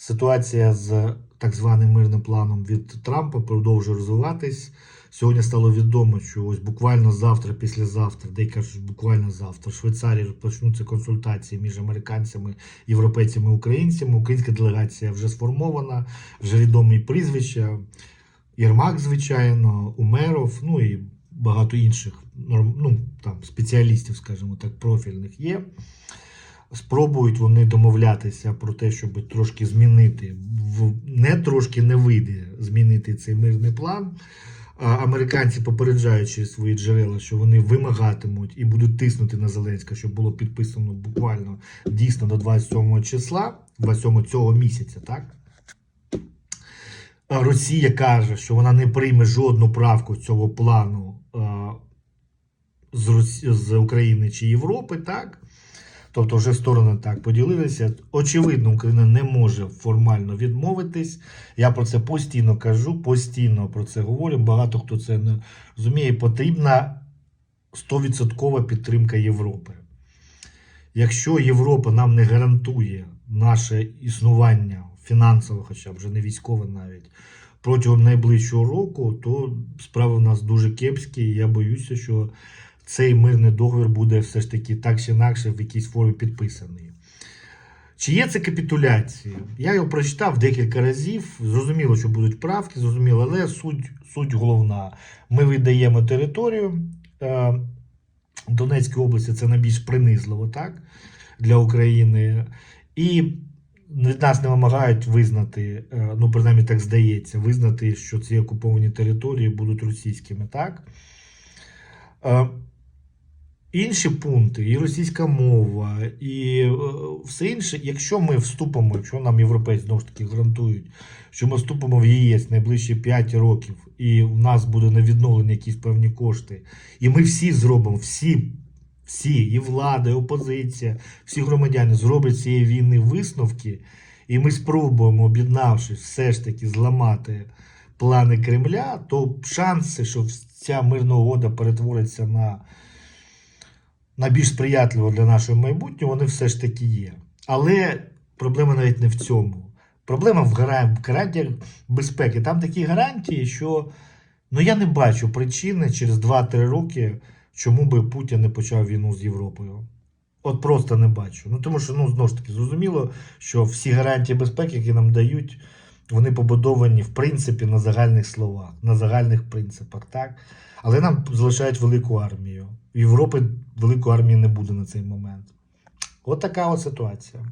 Ситуація з так званим мирним планом від Трампа продовжує розвиватись. Сьогодні стало відомо, що ось буквально завтра, післязавтра, деякі кажуть, буквально завтра, в Швейцарії розпочнуться консультації між американцями, європейцями і українцями. Українська делегація вже сформована, вже відомі прізвища. Єрмак, звичайно, Умеров, ну і багато інших ну, там, спеціалістів, скажімо так, профільних є. Спробують вони домовлятися про те, щоб трошки змінити, не трошки не вийде змінити цей мирний план. Американці попереджають через свої джерела, що вони вимагатимуть і будуть тиснути на Зеленська, щоб було підписано буквально дійсно до 27 числа, 27 цього місяця, так? Росія каже, що вона не прийме жодну правку цього плану з, з України чи Європи, так? Тобто вже сторони так поділилися. Очевидно, Україна не може формально відмовитись. Я про це постійно кажу, постійно про це говорю. Багато хто це не розуміє. Потрібна 100% підтримка Європи. Якщо Європа нам не гарантує наше існування фінансове, хоча б вже не військове навіть, протягом найближчого року, то справи в нас дуже кепські. і Я боюся, що цей мирний договір буде все ж таки так чи інакше в якійсь формі підписаний. Чи є це капітуляція? Я його прочитав декілька разів. Зрозуміло, що будуть правки, зрозуміло, але суть, суть головна. Ми віддаємо територію. Е, Донецької області це найбільш принизливо, так? Для України. І від нас не вимагають визнати, е, ну, принаймні так здається, визнати, що ці окуповані території будуть російськими, так? Е, Інші пункти, і російська мова, і е, все інше, якщо ми вступимо, якщо нам європейці знову ж таки гарантують, що ми вступимо в ЄС найближчі 5 років, і в нас буде на відновлення якісь певні кошти, і ми всі зробимо, всі, всі, і влада, і опозиція, всі громадяни зроблять цієї війни висновки, і ми спробуємо, об'єднавшись, все ж таки зламати плани Кремля, то шанси, що ця мирна угода перетвориться на на більш сприятливо для нашого майбутнього, вони все ж таки є. Але проблема навіть не в цьому. Проблема в гарантіях, безпеки. Там такі гарантії, що ну, я не бачу причини через 2-3 роки, чому би Путін не почав війну з Європою. От просто не бачу. Ну тому що ну знову ж таки зрозуміло, що всі гарантії безпеки, які нам дають, вони побудовані в принципі на загальних словах, на загальних принципах, так? Але нам залишають велику армію. Європи великої армії не буде на цей момент. От така от ситуація.